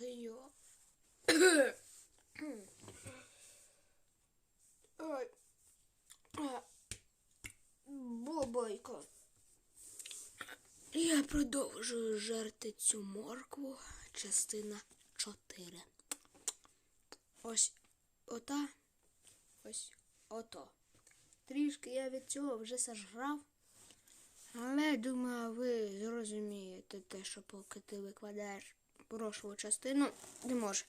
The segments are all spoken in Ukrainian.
Йо. Ой. Бобойко. Я продовжую жерти цю моркву. Частина 4. Ось ота. Ось ото. Трішки я від цього вже сожрав. Але думаю, ви зрозумієте те, що поки ти викладаєш прошлу частину, не може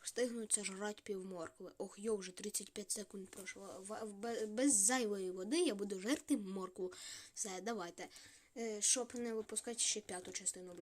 Встигнуться жрати півморкви. Ох, йо, вже 35 секунд пройшло. Без зайвої води я буду жерти моркву. Все, давайте. Е, Щоб не випускати ще п'яту частину.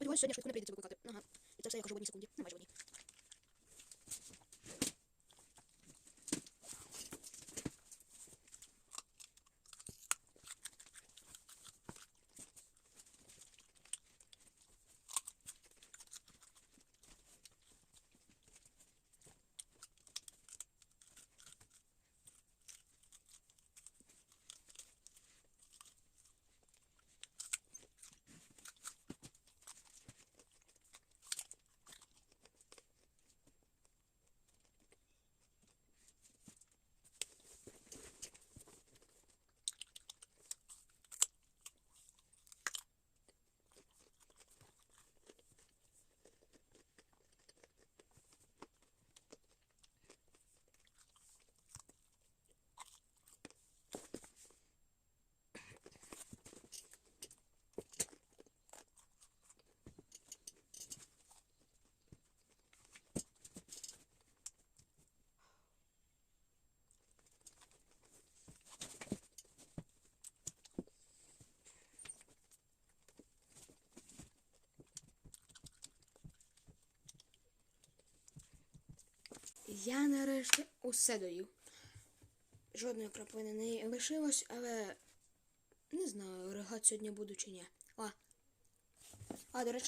Сподіваюся, сьогодні швидко не прийдеться викликати. Ага. І це все я кажу в одній секунді. Не в одній. Я нарешті усе доїв. Жодної краплини не лишилось, але не знаю, регат сьогодні буду чи ні. А, а до речі,